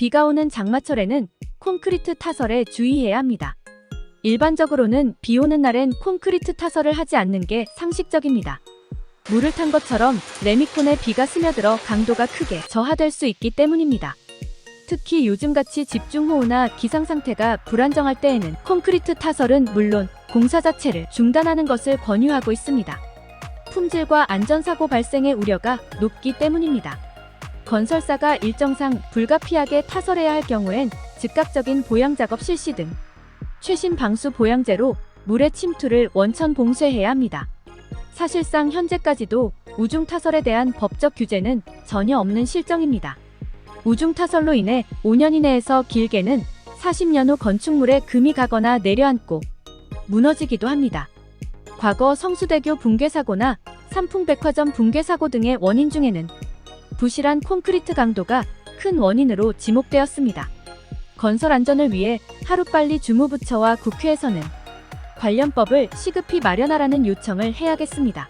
비가 오는 장마철에는 콘크리트 타설에 주의해야 합니다. 일반적으로는 비 오는 날엔 콘크리트 타설을 하지 않는 게 상식적입니다. 물을 탄 것처럼 레미콘에 비가 스며들어 강도가 크게 저하될 수 있기 때문입니다. 특히 요즘같이 집중호우나 기상 상태가 불안정할 때에는 콘크리트 타설은 물론 공사 자체를 중단하는 것을 권유하고 있습니다. 품질과 안전사고 발생의 우려가 높기 때문입니다. 건설사가 일정상 불가피하게 타설해야 할 경우엔 즉각적인 보양 작업 실시 등 최신 방수 보양제로 물의 침투를 원천 봉쇄해야 합니다. 사실상 현재까지도 우중 타설에 대한 법적 규제는 전혀 없는 실정입니다. 우중 타설로 인해 5년 이내에서 길게는 40년 후 건축물에 금이 가거나 내려앉고 무너지기도 합니다. 과거 성수대교 붕괴 사고나 삼풍백화점 붕괴 사고 등의 원인 중에는 부실한 콘크리트 강도가 큰 원인으로 지목되었습니다. 건설 안전을 위해 하루빨리 주무부처와 국회에서는 관련법을 시급히 마련하라는 요청을 해야겠습니다.